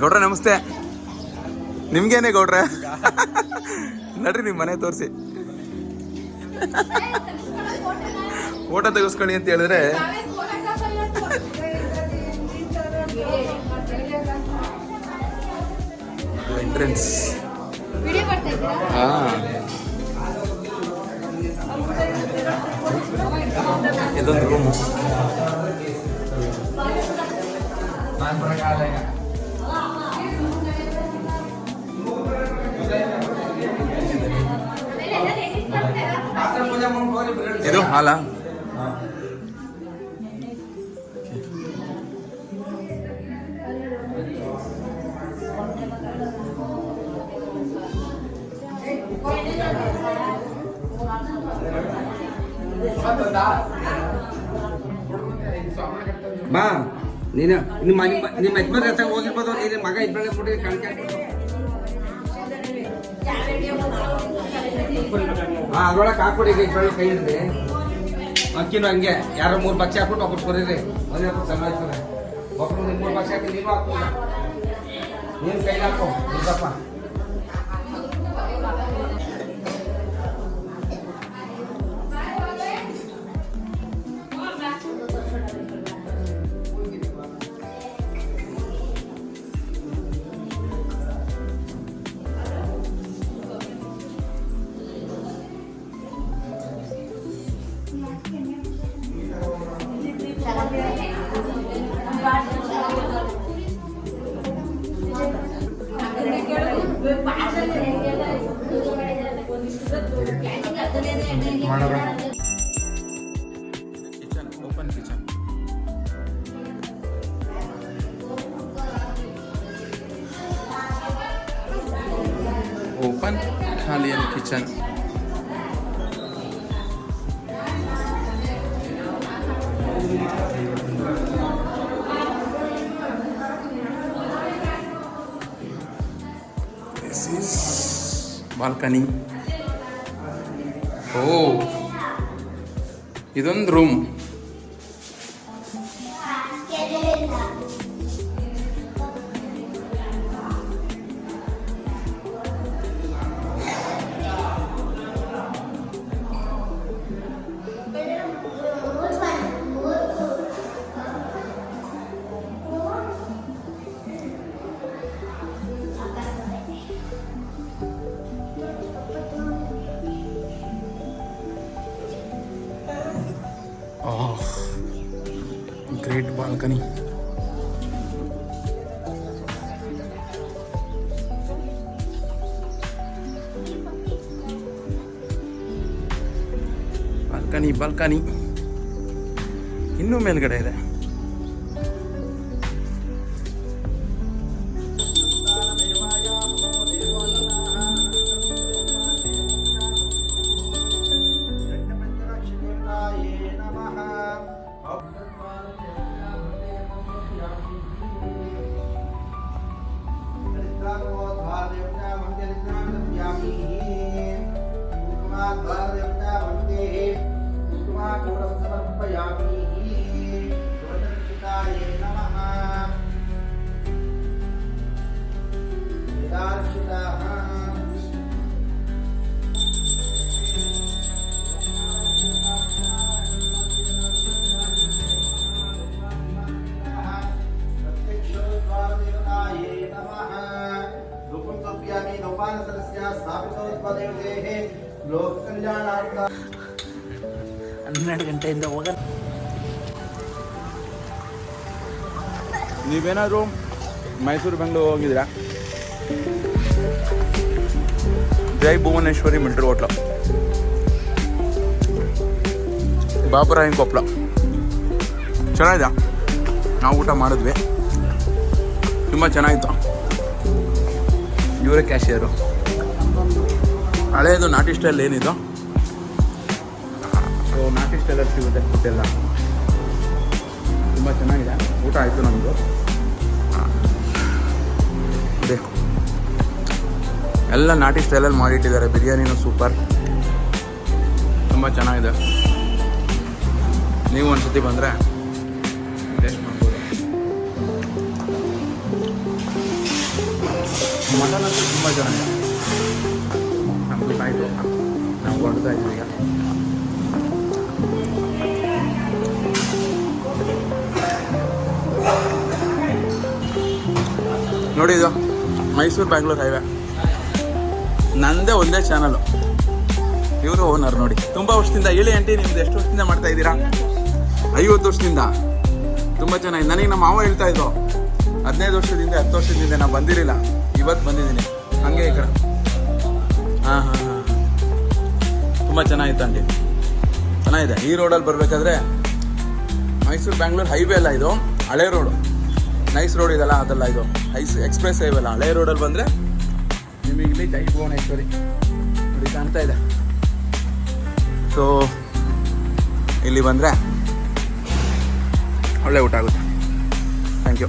ಗೌಡ್ರ, ನಮಸ್ತೆ. ನಿಮ್ಗೇನೆ ಗೌಡ್ರೆ? ನಡ್ರಿ ನಿಮ್ಮ ಮನೆ ತೋರಿಸಿ. ಫೋಟೋ ತೆಗೆಸ್ಕೊಳ್ಳಿ ಅಂತ ಹೇಳಿದ್ರೆ ಎಂಟ್ರೆನ್ಸ್ ಹಾ. ಇದೊಂದು ರೂಮು ಇದು ಹಾಲಾ ಬಾ ನೀನು ನಿಮ್ಮ ನಿಮ್ಮ ನಿಮ್ಮ ಯಜಮಾನ್ ಹತ್ರ ಹೋಗಿರ್ಬೋದು, ನೀನು ಮಗ ಇಬ್ಬರೇ ಕೊಟ್ಟು ಕಣ್ಕೆ ಹಾಂ, ಅದ್ರೊಳಗೆ ಹಾಕ್ಬಿಡಿ, ಈಗ ಇಬ್ಬರೇ ಕೈ ಹಿಡಿದ್ರಿ ಅಕ್ಕಿನೂ ಹಂಗೆ, ಯಾರೋ ಮೂರು ಬಚ್ಚೆ ಹಾಕ್ಬಿಟ್ಟು ಒಬ್ಬರು ಕೊರಿರಿ. ಒಂದೇ ಹಾಕ್ಬಿಟ್ಟು ಚೆನ್ನಾಗ್ತದೆ ಒಬ್ಬರು ನಿಮ್ಮ ಮೂರು ಬಚ್ಚೆ ಹಾಕಿ ನೀನು ಹಾಕ್ಬೋದು ನೀನು ಕೈ ಹಾಕು ನಿಜಪ್ಪ kitchen open kitchen open Italian kitchen this is oh ఇదొంది room room great balcony balcony balcony ಇನ್ನೂ ಮೇಲ್ಗಡೆ ಇದೆ ಕಲ್ಯಾಣಾರ್ಥ ಹನ್ನೆರಡು ಗಂಟೆಯಿಂದ ಹೋಗ ನೀವೇನಾದರೂ ಮೈಸೂರು ಬೆಂಗಳೂರು ಹೋಗಿದ್ದೀರಾ ಜೈ ಭುವನೇಶ್ವರಿ ಮಿಲ್ಟ್ರಿ ಹೋಟ್ಲು ಬಾಬುರಾಯನ್ ಕೊಪ್ಪಳ ಚೆನ್ನಾಗಿದೆ ನಾವು ಊಟ ಮಾಡಿದ್ವಿ ತುಂಬ ಚೆನ್ನಾಗಿತ್ತು ಇವರೇ ಕ್ಯಾಶಿಯರು ಹಳೇದು ನಾಟಿ ಸ್ಟೈಲ್ ಏನಿದು ಸೊ ನಾಟಿ ಸ್ಟೈಲಲ್ಲಿ ಸಿಗುತ್ತೆ ಫುಡ್ ಎಲ್ಲ ತುಂಬ ಚೆನ್ನಾಗಿದೆ. ಊಟ ಆಯಿತು ನಮ್ಮದು ಎಲ್ಲ ನಾಟಿ ಸ್ಟೈಲಲ್ಲಿ ಮಾಡಿಟ್ಟಿದ್ದಾರೆ. ಬಿರಿಯಾನಿನೂ ಸೂಪರ್ ತುಂಬ ಚೆನ್ನಾಗಿದೆ. ನೀವು ಒಂದ್ಸತಿ ಬಂದರೆ ಟೇಸ್ಟ್ ಮಾಡ್ಬೋದು. ಮಟನ್ ಅಂತೂ ತುಂಬ ಚೆನ್ನಾಗಿದೆ. ಕಂಪ್ಲೀಟ್ ಆಯಿತು. ನಾವು ಹೊಡ್ತಾ ಇದ್ದೀವಿ ಈಗ. ನೋಡಿ ಇದು, ಮೈಸೂರು ಬ್ಯಾಂಗ್ಳೂರು ಹೈವೇ. ನಂದೇ ಒಂದೇ ಚಾನಲು ಇವರು ಓನರ್ ನೋಡಿ. ತುಂಬ ವರ್ಷದಿಂದ ಹೇಳಿ ಆಂಟಿ ನಿಮ್ದು ಎಷ್ಟು ವರ್ಷದಿಂದ ಮಾಡ್ತಾ ಇದ್ದೀರಾ? ಐವತ್ತು ವರ್ಷದಿಂದ. ತುಂಬ ಚೆನ್ನಾಗಿ ನನಗೆ ನಮ್ಮ ಮಾವ ಹೇಳ್ತಾ ಇದ್ದು ಹದಿನೈದು ವರ್ಷದಿಂದ, ಹತ್ತು ವರ್ಷದಿಂದ ನಾನು ಬಂದಿರಲಿಲ್ಲ. ಇವತ್ತು ಬಂದಿದ್ದೀನಿ. ಹಂಗೆ ಈ ಕಡೆ. ಹಾಂ ಹಾಂ ಹಾಂ. ತುಂಬ ಚೆನ್ನಾಗಿತ್ತು ಆಂಟಿ ಚೆನ್ನಾಗಿದೆ. ಈ ರೋಡಲ್ಲಿ ಬರಬೇಕಾದ್ರೆ ಮೈಸೂರು ಬ್ಯಾಂಗ್ಳೂರು ಹೈವೇ ಅಲ್ಲ ಇದು, ಹಳೆ ರೋಡು ನೈಸ್ ರೋಡ್ ಇದೆಲ್ಲ ಅದೆಲ್ಲ ಇದು. ಐಸ್ ಎಕ್ಸ್ಪ್ರೆಸ್ ಇವೆಲ್ಲ ಹಳೆ ರೋಡಲ್ಲಿ ಬಂದರೆ ನಿಮಗೆ ಇಲ್ಲಿ ಜೈ ಭುವನೇಶ್ವರಿ. ನೋಡಿ, ಕಾಣ್ತಾ ಇದೆ. ಸೊ ಇಲ್ಲಿ ಬಂದರೆ ಒಳ್ಳೆ ಊಟ ಆಗುತ್ತೆ. Thank you